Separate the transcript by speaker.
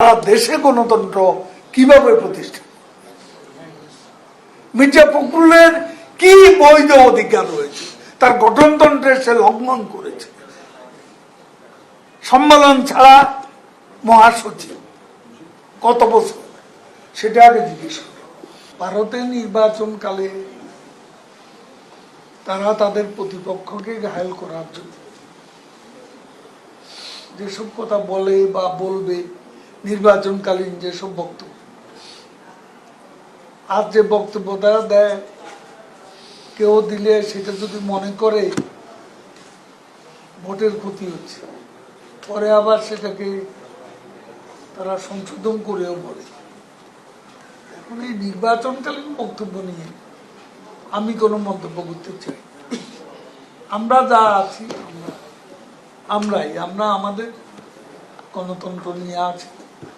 Speaker 1: সারা দেশে গণতন্ত্র কীভাবে প্রতিষ্ঠা মির্জা ফখরুলের কি বৈধ অধিকার রয়েছে? তার গঠনতন্ত্রে সে লঙ্ঘন করেছে। সম্মেলন ছাড়া মহাসচিব কত বছর? সেটা আগে জিজ্ঞেস করো। ভারতে নির্বাচনকালে তারা তাদের প্রতিপক্ষকে ঘায়ল করার জন্য যেসব কথা বলে বা বলবে নির্বাচনকালীন যেসব বক্তব্য আর যে বক্তব্য তারা দেয়, কেউ দিলে সেটা যদি মনে করে, ভোটের ক্ষতি হচ্ছে। পরে আবার সেটাকে তারা সংশোধন করেও বলে। এখন এই নির্বাচনকালীন বক্তব্য নিয়ে আমি কোনো মন্তব্য করতে চাই আমরা যা আছি, আমরা আমরাই, আমরা আমাদের গণতন্ত্র নিয়ে আছি।